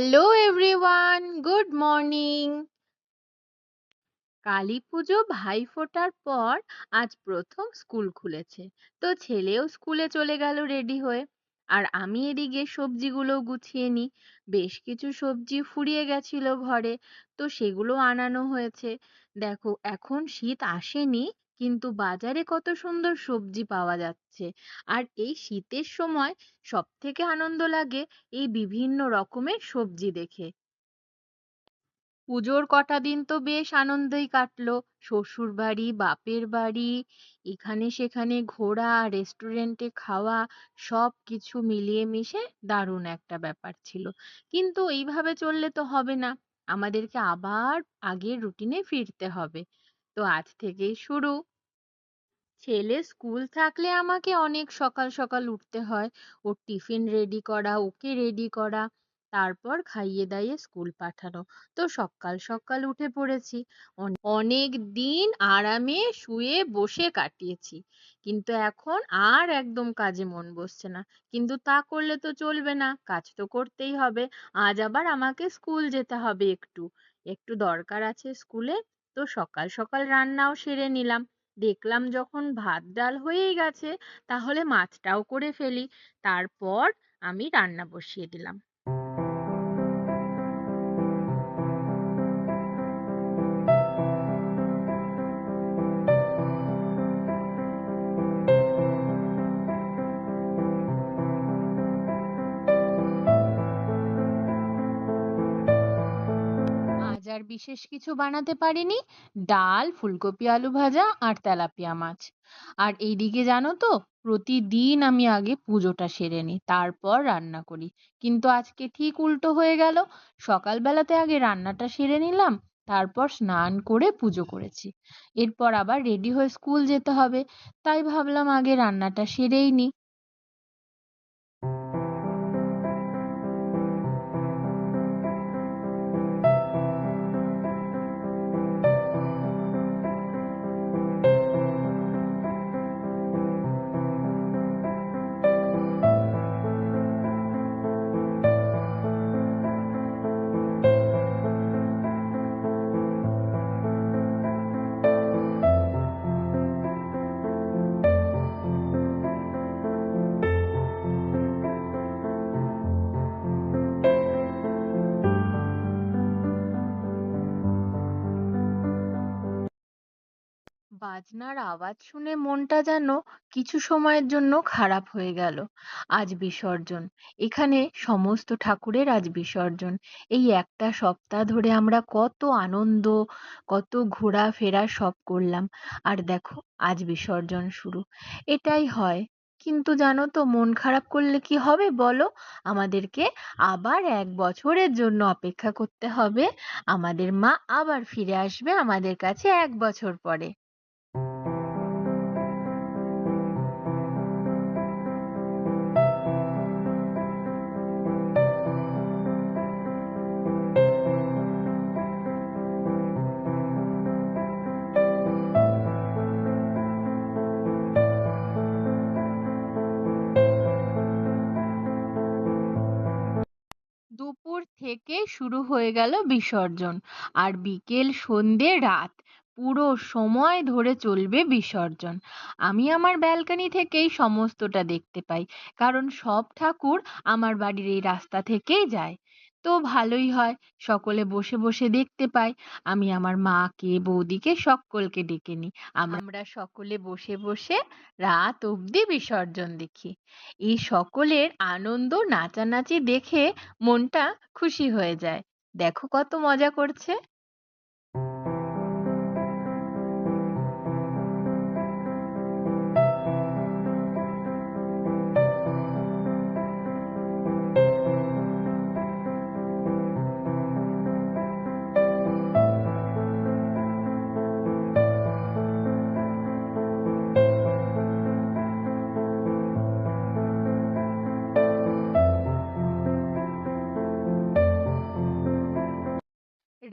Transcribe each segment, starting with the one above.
Hello everyone, good morning. Kali Pujo ভাইফোঁটার পর আজ প্রথম স্কুল খুলেছে। তো ছেলেও স্কুলে চলে গেল রেডি হয়ে। আর আমি এদিকে সবজিগুলো গুছিয়ে নিই। বেশ কিছু সবজি ফুরিয়ে গেছিল ঘরে। তো সেগুলো আনানো হয়েছে। দেখো, এখন শীত আসেনি। কিন্তু বাজারে কত সুন্দর সবজি পাওয়া যাচ্ছে। আর এই শীতের সময় সব থেকে আনন্দ লাগে এই বিভিন্ন রকমের সবজি দেখে। পুজোর কটা দিন তো বেশ আনন্দেই কাটলো। শ্বশুর বাড়ি বাপের বাড়ি, এখানে সেখানে ঘোরা, রেস্টুরেন্টে খাওয়া সব কিছু মিলিয়ে মিশে দারুণ একটা ব্যাপার ছিল। কিন্তু এইভাবে চললে তো হবে না। আমাদেরকে আবার আগের রুটিনে ফিরতে হবে। তো আজ থেকেই শুরু। ছেলে স্কুল থাকলে আমাকে অনেক সকাল সকাল উঠতে হয়। ওর টিফিন রেডি করা, ওকে রেডি করা, তারপর খাইয়ে দাইয়ে স্কুল পাঠানো। তো সকাল সকাল উঠে পড়েছি। অনেক দিন আরামে শুয়ে বসে কাটিয়েছি। কিন্তু এখন আর একদম কাজে মন বসছে না। কিন্তু তা করলে তো চলবে না, কাজ তো করতেই হবে। আজ আবার আমাকে স্কুল যেতে হবে একটু। একটু দরকার আছে স্কুলে, তো সকাল সকাল রান্নাও সেরে নিলাম। দেখলাম যখন ভাত ডাল হয়েই গেছে, তাহলে মাছটাও করে ফেলি। তারপর আমি রান্না বসিয়ে দিলাম। আর বিশেষ কিছু বানাতে পারিনি। ডাল, ফুলকপি, আলু ভাজা আর তেলাপিয়া মাছ। আর এইদিকে জানো তো, প্রতিদিন আমি আগে পুজোটা সেরে নিই, তারপর রান্না করি। কিন্তু আজকে ঠিক উল্টো হয়ে গেল। সকালবেলাতে আগে রান্নাটা সেরে নিলাম, তারপর স্নান করে পুজো করেছি। এরপর আবার রেডি হয়ে স্কুল যেতে হবে, তাই ভাবলাম আগে রান্নাটা সেরেই নিই। বাজনার আওয়াজ শুনে মনটা যেন কিছু সময়ের জন্য খারাপ হয়ে গেল। আজ বিসর্জন। এখানে সমস্ত ঠাকুরের আজ বিসর্জন। এই একটা সপ্তাহ ধরে আমরা কত আনন্দ, কত ঘোরাফেরা সব করলাম। আর দেখো, আজ বিসর্জন শুরু। এটাই হয়। কিন্তু জানো তো, মন খারাপ করলে কি হবে বলো? আমাদেরকে আবার এক বছরের জন্য অপেক্ষা করতে হবে। আমাদের মা আবার ফিরে আসবে আমাদের কাছে এক বছর পরে। থেকে শুরু হয়ে গেল বিসর্জন। আর বিকেল, সন্ধে, রাত পুরো সময় ধরে চলবে বিসর্জন। আমি আমার ব্যালকনি থেকেই সমস্তটা দেখতে পাই। কারণ সব ঠাকুর আমার বাড়ির এই রাস্তা থেকেই যায়। তো ভালোই হয়। সকলে বসে বসে দেখতে পাই। আমি আমার মাকে, বৌদিকে, সকলকে ডেকে নিই। আমরা সকলে বসে বসে রাত অবধি বিসর্জন দেখি। এই সকলের আনন্দ নাচানাচি দেখে মনটা খুশি হয়ে যায়। দেখো কত মজা করছে।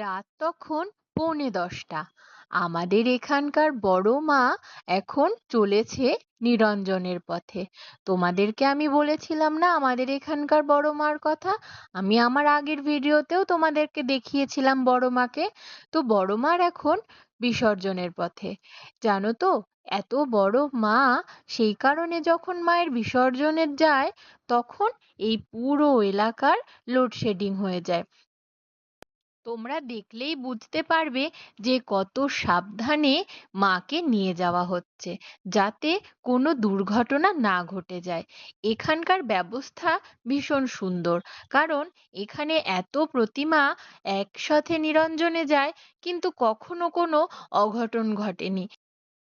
রাত তখন পৌনে দশটা। আমাদের এখানকার বড় মা এখন চলেছে নিরঞ্জনের পথে। তোমাদেরকে আমি বলেছিলাম না আমাদের এখানকার বড় মার কথা? আমি আমার আগের ভিডিওতেও তোমাদেরকে দেখিয়েছিলাম বড় মাকে। তো বড় মার এখন বিসর্জনের পথে। জানো তো, এত বড় মা সেই কারণে যখন মায়ের বিসর্জনের যায়, তখন এই পুরো এলাকার লোডশেডিং হয়ে যায়। তোমরা দেখলেই বুঝতে পারবে যে কত সাবধানে মাকে নিয়ে যাওয়া হচ্ছে, যাতে কোনো দুর্ঘটনা না ঘটে যায়। এখানকার ব্যবস্থা ভীষণ সুন্দর, কারণ এখানে এত প্রতিমা একসাথে নিরঞ্জনে যায়, কিন্তু কখনো কোনো অঘটন ঘটেনি।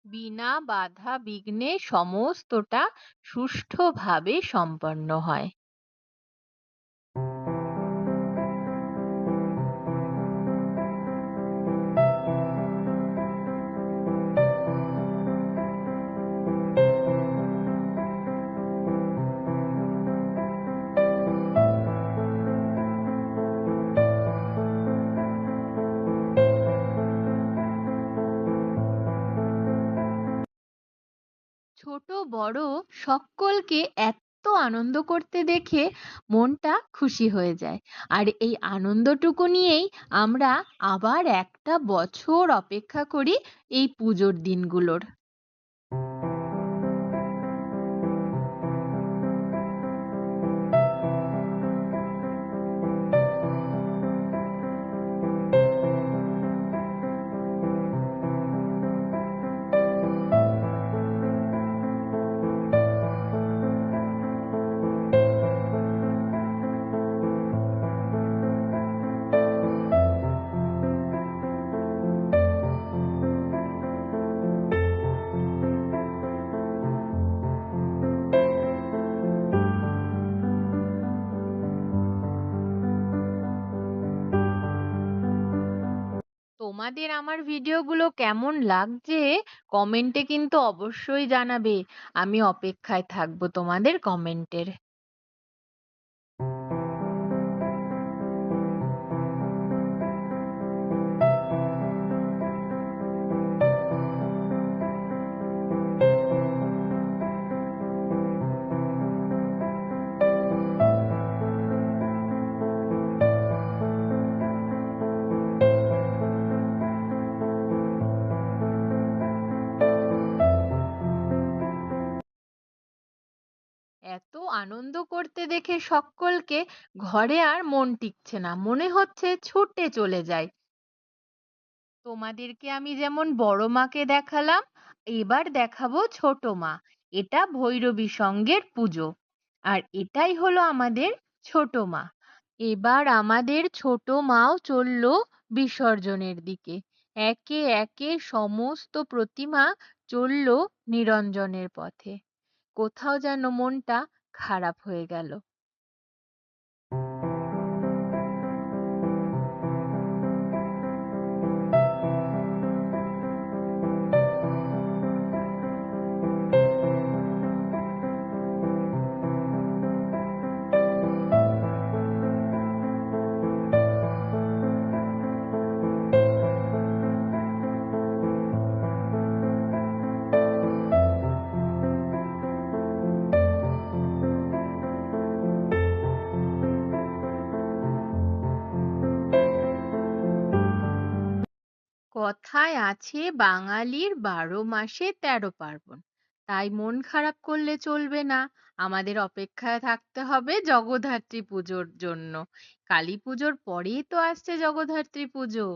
বিনা বাধা বিঘ্নে সমস্তটা সুষ্ঠুভাবে সম্পন্ন হয়। ছোট, বড় সকলকে এত আনন্দ করতে দেখে মনটা খুশি হয়ে যায়। আর এই আনন্দটুকু নিয়েই আমরা আবার একটা বছর অপেক্ষা করি এই পুজোর দিনগুলোর। তোমাদের আমার ভিডিওগুলো কেমন লাগছে? কমেন্টে কিন্তু অবশ্যই জানাবে। আমি অপেক্ষায় থাকব তোমাদের কমেন্টের। আনন্দ করতে দেখে সকলকে ঘরে আর মন টিকছে না, মনে হচ্ছে ছুটে চলে যাই। তোমাদেরকে আমি যেমন বড় মাকে দেখালাম, এবার দেখাবো ছোট মা। এটা ভৈরবী সঙ্গের পুজো। আর এটাই হলো আমাদের ছোট মা। এবার আমাদের ছোট মাও চলল বিসর্জনের দিকে। একে একে সমস্ত প্রতিমা চলল নিরঞ্জনের পথে। কোথাও যেন মনটা খারাপ হয়ে গেল। কথায় আছে, বাঙালির বারো মাসে তেরো পার্বণ। তাই মন খারাপ করলে চলবে না। আমাদের অপেক্ষায় থাকতে হবে জগদ্ধাত্রী পুজোর জন্য। কালী পুজোর পরেই তো আসছে জগদ্ধাত্রী পুজো।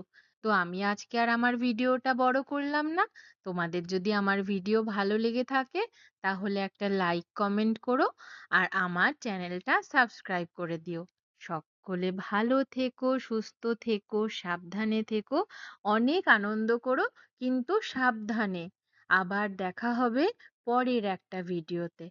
তো আমি আজকে আর আমার ভিডিওটা বড় করলাম না। তোমাদের যদি আমার ভিডিও ভালো লেগে থাকে, তাহলে একটা লাইক, কমেন্ট করো। আর আমার চ্যানেলটা সাবস্ক্রাইব করে দিও। সকলে ভালো থেকো, সুস্থ থেকো, সাবধানে থেকো, অনেক আনন্দ করো, কিন্তু সাবধানে। আবার দেখা হবে পরের একটা ভিডিওতে।